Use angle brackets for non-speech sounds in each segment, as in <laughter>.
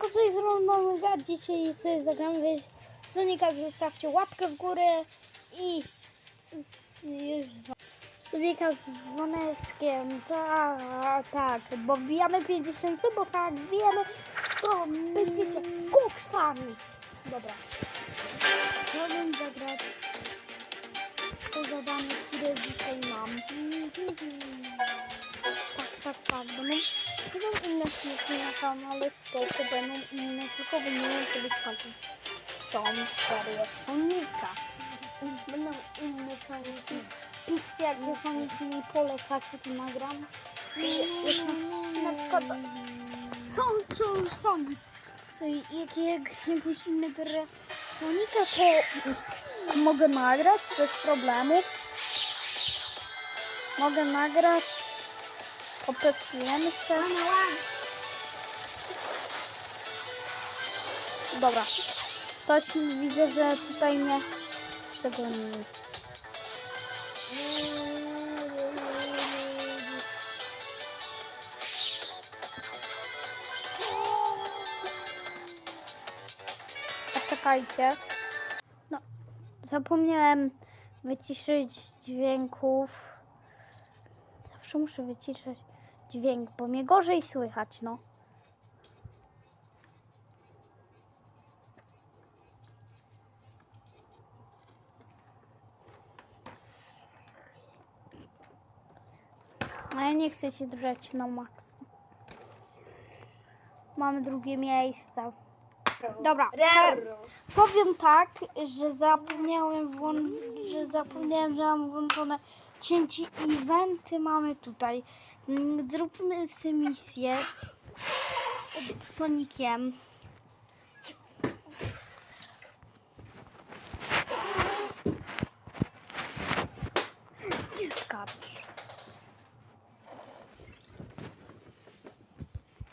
Siemanko, jest Ronoga? Dzisiaj sobie zagramy w Sonika. Zostawcie łapkę w górę i s- s- już Subika z dzwoneczkiem. Tak, tak, bo wbijamy 50 bo jak wbijemy, to będziecie koksami. Dobra. Chciałbym zagrać to zadanie, które dzisiaj mam. Tak. Będą, będą inne smutki na kanale, spoko, będą inne, tylko wy nie wiem kiedy skończyć tą serię Sonika. Będą inne Soniki. Piszcie jakie Soniki mi polecacie, to nagram. I jak na, czy na przykład są, są Sonic, są jakie, jakąś inną grę Sonika, to mogę nagrać bez problemu. Mogę nagrać. Popestujemy się. Dobra. Ktoś widzę, że tutaj mnie przegonił. Czekajcie. No, zapomniałem wyciszyć dźwięków. Zawsze muszę wyciszać dźwięk, bo mnie gorzej słychać, no. A ja nie chcę się drzeć na maksa. Mamy drugie miejsce. Dobra, powiem tak, że zapomniałem włą- że zapomniałem, że mam włączone cięci eventy mamy tutaj. Mm, Zróbmy sobie misję z Sonikiem. Skacz.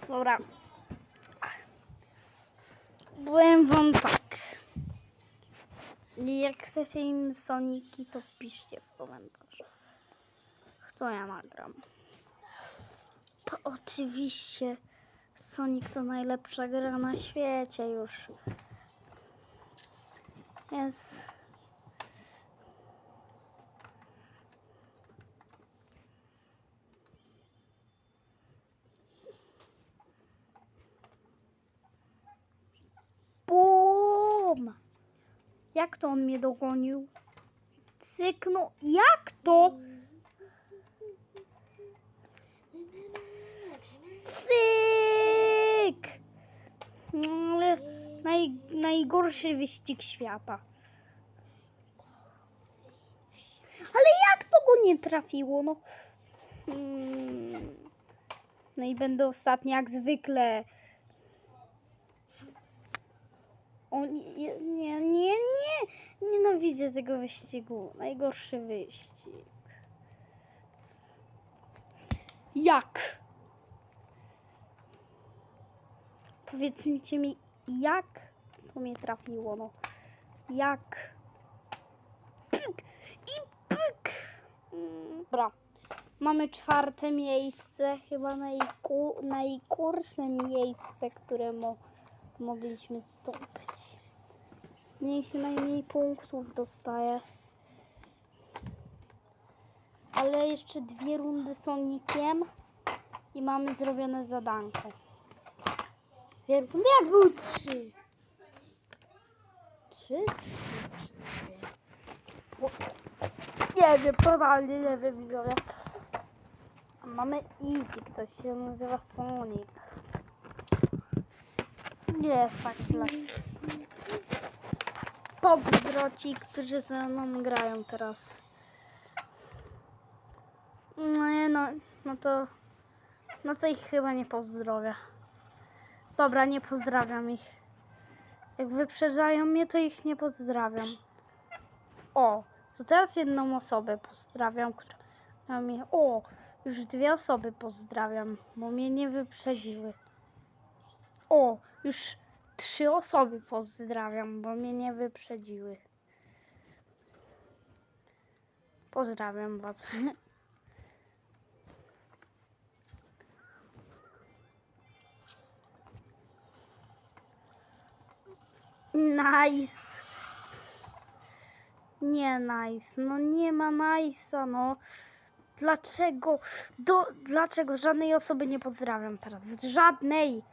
Dobra. Powiem wam tak. Jak chcecie inne Soniki, to piszcie w komentarzach. Kto ja nagram. Oczywiście Sonic to najlepsza gra na świecie już. Jest. Bum! Jak to on mnie dogonił? Cyknął. Jak to? Cyk! Naj, najgorszy wyścig świata. Ale jak to go nie trafiło? No, Mm. no i będę ostatni jak zwykle. O nie, nie, nie, nie. Nienawidzę tego wyścigu. Najgorszy wyścig. Jak? Powiedzcie mi, jak to mnie trafiło, no. Jak? Pyk i pyk. Mm, Dobra. Mamy czwarte miejsce, chyba najku, najgorsze miejsce, które mo, mogliśmy zdobyć. Z niej się najmniej punktów dostaje. Ale jeszcze dwie rundy Sonikiem i mamy zrobione zadanko. Dwie rundy jak były trzy? Trzy? Nie wiem, totalnie nie wiem, widzowie. A mamy Easy, ktoś się nazywa Sonic. Nie, fakt dla... Pozdroci, którzy ze mną grają teraz. No nie, no, no to... No to ich chyba nie pozdrowię. Dobra, nie pozdrawiam ich. Jak wyprzedzają mnie, to ich nie pozdrawiam. O, to teraz jedną osobę pozdrawiam, która mnie... O, już dwie osoby pozdrawiam, bo mnie nie wyprzedziły. O, już trzy osoby pozdrawiam, bo mnie nie wyprzedziły. Pozdrawiam was. <laughs> Nice. Nie nice. No nie ma nice'a, no. Dlaczego? Do, dlaczego? Żadnej osoby nie pozdrawiam teraz. Żadnej.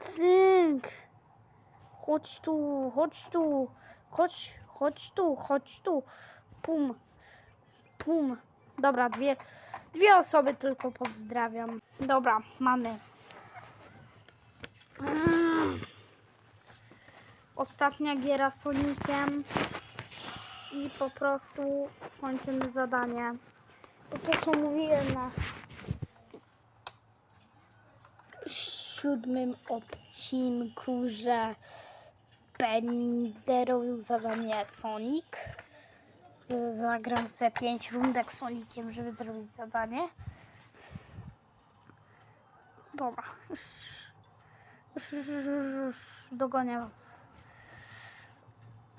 Cynk. Chodź tu, chodź tu. Chodź, chodź tu, chodź tu. Pum. Pum. Dobra, dwie, dwie osoby tylko pozdrawiam. Dobra, mamy. Mm. Ostatnia giera z Sonikiem. I po prostu kończymy zadanie. To to co mówiłem na siódmym odcinku, że będę robił zadanie Sonic. Zagram sobie 5 rundek z Soniciem, żeby zrobić zadanie. Dobra, już, już, już, już, już dogonię was.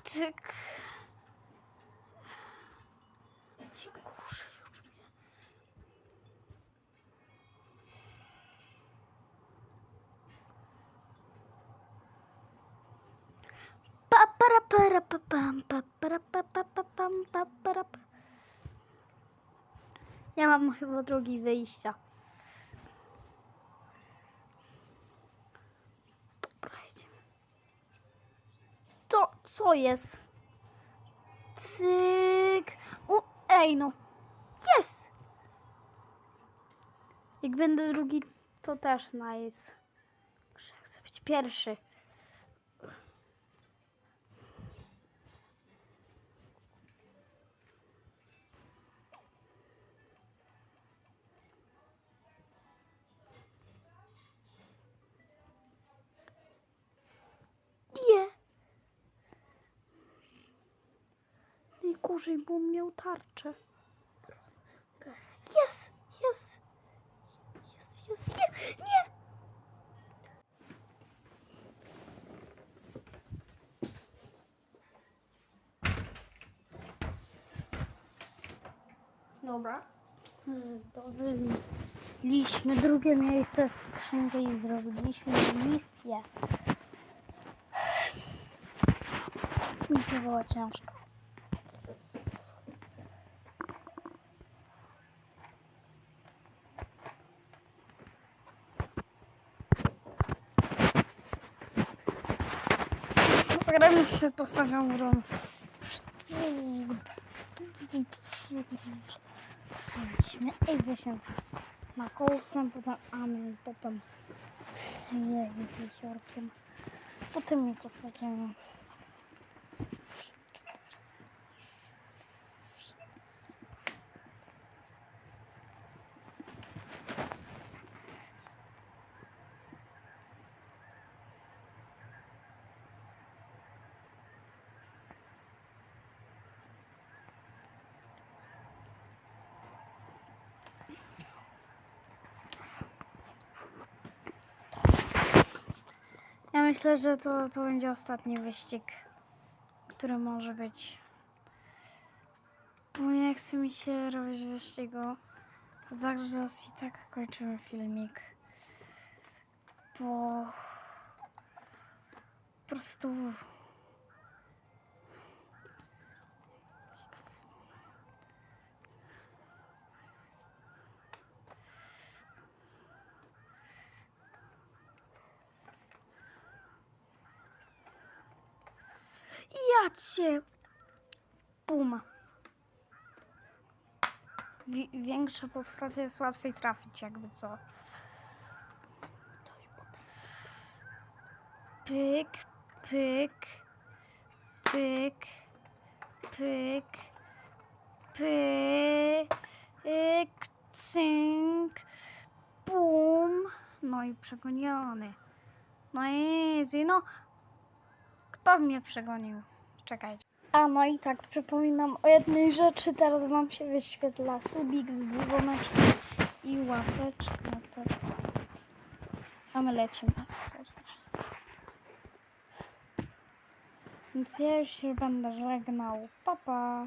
Cyk. Kurczę, już mnie. Pa, para, para, pa, pam, pa, para, pa, pa, pa, pam, pa, para, pa. Ja mam chyba drugi wyjścia. Dobra, idziemy. To co jest? Cyk. O, ej no. Jest! Jak będę drugi, to też nice. Muszę być pierwszy. Najgorzej, bo on miał tarczę. Jest, jest. Jest, jest, jest. Nie. Dobra. Zdobyliśmy drugie miejsce w skrzynkę i zrobiliśmy misję. Misja była ciężka. Zagramy się postawią grą. Mieliśmy i wysiąc Makołsem, potem Amen, potem Jeziorkiem. Potem mi postacią myślę, że to, to będzie ostatni wyścig, który może być. Bo nie chce mi się robić wyścigu. Także i tak kończymy filmik. Bo po prostu Bum. Wi- większa postać jest łatwiej trafić, jakby co. Pyk, pyk, pyk, pyk, pyk, cynk, bum. No i przegoniony. No easy, no. Kto mnie przegonił? Czekajcie. A no i tak, przypominam o jednej rzeczy. Teraz wam się wyświetla subik z dzwoneczkiem i łapeczka. Tak, tak, tak. A my lecimy. Więc ja już się będę żegnał. Pa, pa.